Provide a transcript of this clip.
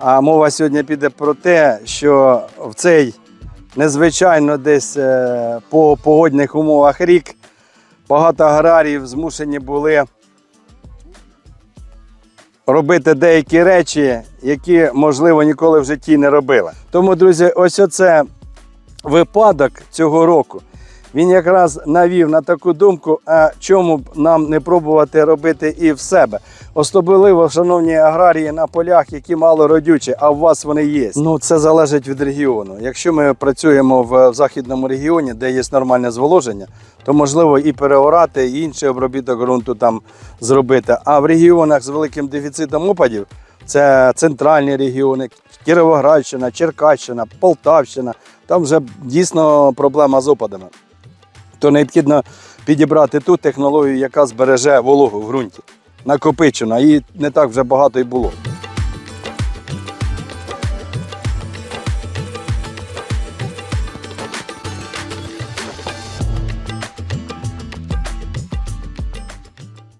А мова сьогодні піде про те, що в цей незвичайно десь е, по погодних умовах рік багато аграріїв змушені були робити деякі речі, які, можливо, ніколи в житті не робили. Тому, друзі, ось оце випадок цього року. Він якраз навів на таку думку, а чому б нам не пробувати робити і в себе. Особливо, шановні аграрії, на полях, які мало родючі, а у вас вони є. Ну, це залежить від регіону. Якщо ми працюємо в, західному регіоні, де є нормальне зволоження, то можливо і переорати, і інший обробіток ґрунту там зробити. А в регіонах з великим дефіцитом опадів це центральні регіони, Кіровоградщина, Черкащина, Полтавщина. Там вже дійсно проблема з опадами. То необхідно підібрати ту технологію, яка збереже вологу в ґрунті. Накопичена, її не так вже багато і було.